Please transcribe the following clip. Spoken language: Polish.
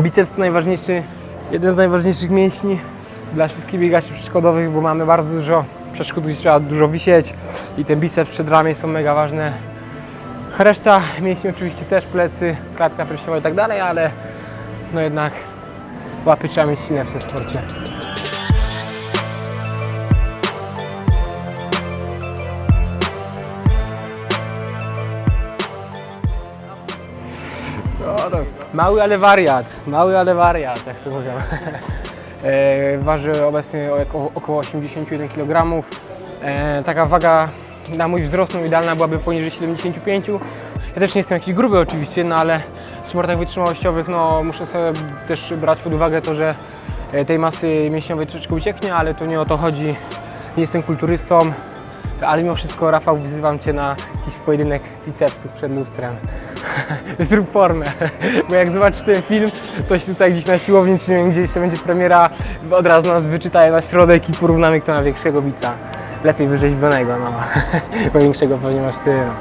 Biceps to najważniejszy, jeden z najważniejszych mięśni dla wszystkich biegaczy przeszkodowych, bo mamy bardzo dużo przeszkód, gdzie trzeba dużo wisieć i ten biceps przed ramię są mega ważne. Reszta mięśni oczywiście też, plecy, klatka piersiowa i tak dalej, ale no jednak łapy trzeba mieć silne w tym sporcie. No. Mały, ale wariat. Mały, ale wariat, jak to mówią. E, waży obecnie około- około 81 kg. E, taka waga na mój wzrost no, idealna byłaby poniżej 75. Ja też nie jestem jakiś gruby oczywiście, no ale w sportach wytrzymałościowych no, muszę sobie też brać pod uwagę to, że e, tej masy mięśniowej troszeczkę ucieknie, ale to nie o to chodzi. Nie jestem kulturystą, ale mimo wszystko Rafał wzywam Cię na jakiś pojedynek bicepsów przed lustrem. Zrób formę, bo jak zobaczysz ten film, to się tutaj gdzieś na siłowni, czy nie gdzie jeszcze będzie premiera, od razu nas wyczytają na środek i porównamy kto ma większego bica. Lepiej wyrzeźbionego, no. Bo większego pewnie masz Ty. No.